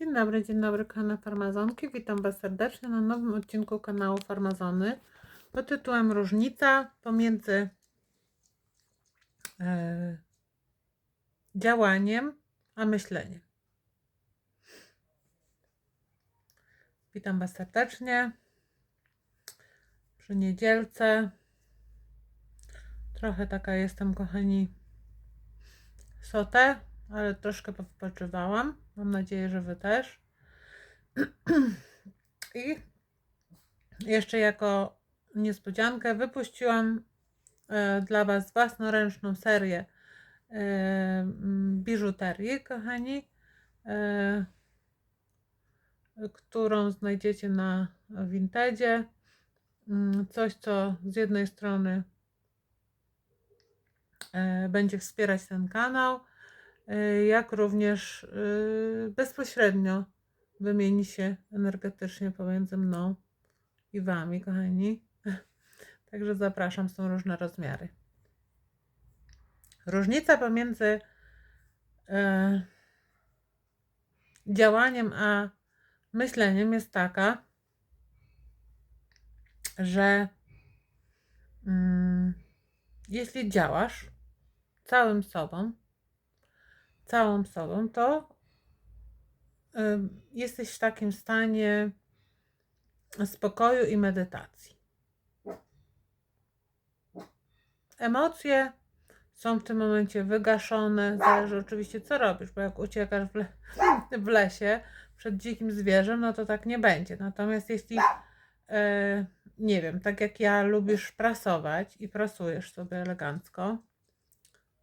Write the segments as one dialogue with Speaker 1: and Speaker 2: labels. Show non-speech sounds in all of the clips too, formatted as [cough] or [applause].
Speaker 1: Dzień dobry, dzień dobry, kochane farmazonki. Witam Was serdecznie na nowym odcinku kanału Farmazony pod tytułem Różnica pomiędzy e, działaniem a myśleniem. Witam Was serdecznie przy niedzielce. Trochę taka jestem, kochani, sotę, ale troszkę powypoczywałam. Mam nadzieję, że Wy też. [clears throat] I jeszcze jako niespodziankę wypuściłam e, dla Was własnoręczną serię e, m, biżuterii, kochani, e, którą znajdziecie na Vintedzie. Mm, Coś, co z jednej strony będzie wspierać ten kanał, jak również e, bezpośrednio wymieni się energetycznie pomiędzy mną i Wami, kochani. [laughs] Także zapraszam, są różne rozmiary. Różnica pomiędzy e, działaniem a myśleniem jest taka, że mm, jeśli działasz całym sobą, całą sobą, to jesteś w takim stanie spokoju i medytacji. Emocje są w tym momencie wygaszone, zależy oczywiście co robisz, bo jak uciekasz w, le [laughs] w lesie przed dzikim zwierzem, no to tak nie będzie. Natomiast jeśli e, nie wiem, tak jak ja lubisz prasować i prasujesz sobie elegancko,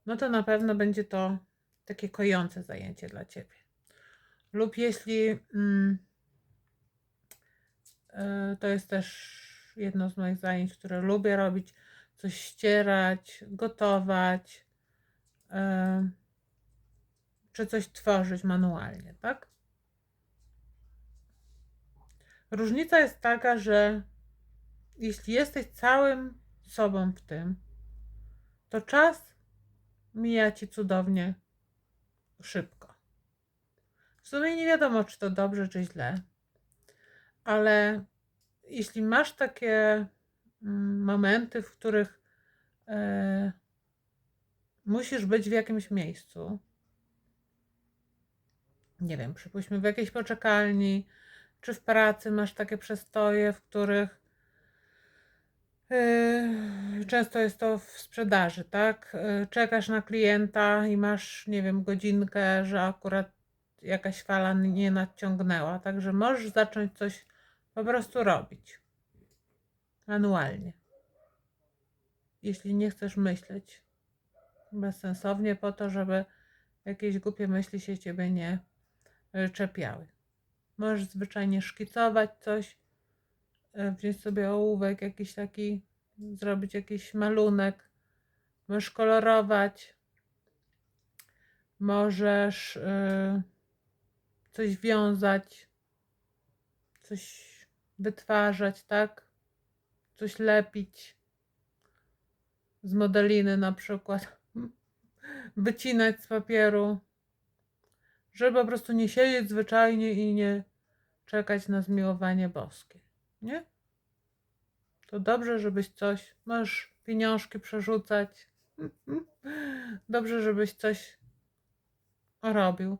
Speaker 1: no to na pewno będzie to takie kojące zajęcie dla ciebie. Lub jeśli mm, e, to jest też jedno z moich zajęć, które lubię robić, coś ścierać, gotować, e, czy coś tworzyć manualnie, tak? Różnica jest taka, że jeśli jesteś całym sobą w tym, to czas mija ci cudownie szybko. W sumie nie wiadomo, czy to dobrze, czy źle, ale jeśli masz takie mm, momenty, w których e, musisz być w jakimś miejscu, nie wiem, przypuśćmy w jakiejś poczekalni, czy w pracy masz takie przestoje, w których Często jest to w sprzedaży, tak? Yy, Czekasz na klienta i masz, nie wiem, godzinkę, że akurat jakaś fala nie nadciągnęła, także możesz zacząć coś po prostu robić manualnie. Jeśli nie chcesz myśleć bezsensownie po to, żeby jakieś głupie myśli się ciebie nie yy, czepiały. Możesz zwyczajnie szkicować coś, wziąć sobie ołówek jakiś taki, zrobić jakiś malunek, możesz kolorować, możesz y, coś wiązać, coś wytwarzać, tak? Coś lepić. Z modeliny na przykład, [laughs] wycinać z papieru, żeby po prostu nie siedzieć zwyczajnie i nie czekać na zmiłowanie boskie, nie? To dobrze, żebyś coś, możesz pieniążki przerzucać, [laughs] dobrze, żebyś coś robił,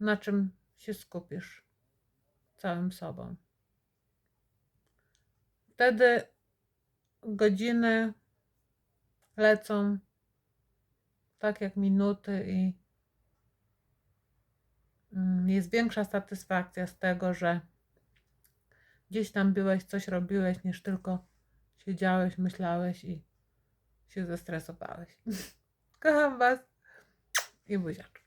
Speaker 1: na czym się skupisz całym sobą. Wtedy godziny lecą tak jak minuty i mm, jest większa satysfakcja z tego, że gdzieś tam byłeś, coś robiłeś, niż tylko siedziałeś, myślałeś i się zestresowałeś. [laughs] Kocham Was i buziaczki.